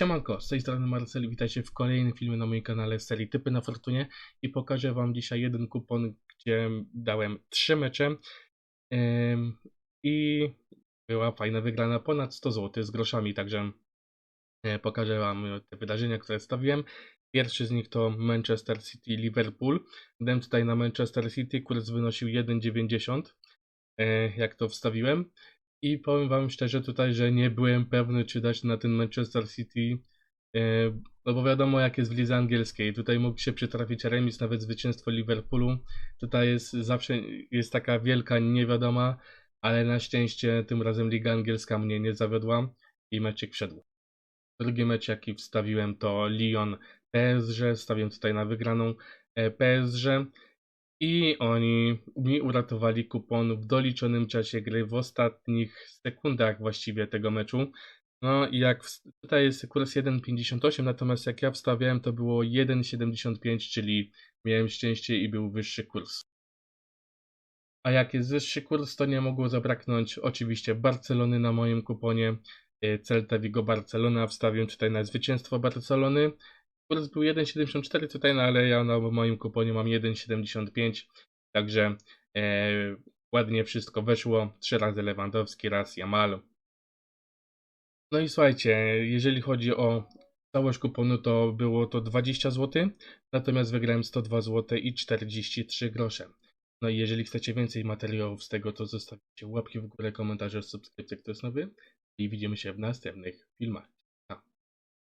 Siemanko, z tej strony Marcel, witajcie w kolejnym filmie na moim kanale z serii Typy na Fortunie i pokażę Wam dzisiaj jeden kupon, gdzie dałem trzy mecze i była fajna wygrana ponad 100 zł z groszami, także e, pokażę Wam te wydarzenia, które stawiłem. Pierwszy z nich to Manchester City Liverpool. Dałem tutaj na Manchester City, kurs wynosił 1,90 e, jak to wstawiłem. I powiem Wam szczerze tutaj, że nie byłem pewny, czy dać na ten Manchester City, e, no bo wiadomo jak jest w lidze angielskiej. Tutaj mógł się przytrafić remis, nawet zwycięstwo Liverpoolu. Tutaj jest zawsze jest taka wielka niewiadoma, ale na szczęście tym razem liga angielska mnie nie zawiodła i meczek wszedł. Drugi mecz jaki wstawiłem to Lyon PSG, stawiam tutaj na wygraną e, PSG. I oni mi uratowali kupon w doliczonym czasie gry w ostatnich sekundach właściwie tego meczu. No i jak tutaj jest kurs 1,58, natomiast jak ja wstawiałem to było 1,75, czyli miałem szczęście i był wyższy kurs. A jak jest wyższy kurs, to nie mogło zabraknąć oczywiście Barcelony na moim kuponie. e, Celta Vigo Barcelona wstawiłem tutaj na zwycięstwo Barcelony. Kurs był 1,74 tutaj, no ale ja na moim kuponie mam 1,75, także e, ładnie wszystko weszło. Trzy razy Lewandowski, raz Jamal. No i słuchajcie, jeżeli chodzi o całość kuponu, to było to 20 zł, natomiast wygrałem 102 zł i 43 grosze. No i jeżeli chcecie więcej materiałów z tego, to zostawcie łapki w górę, komentarze, subskrypcję, kto jest nowy i widzimy się w następnych filmach.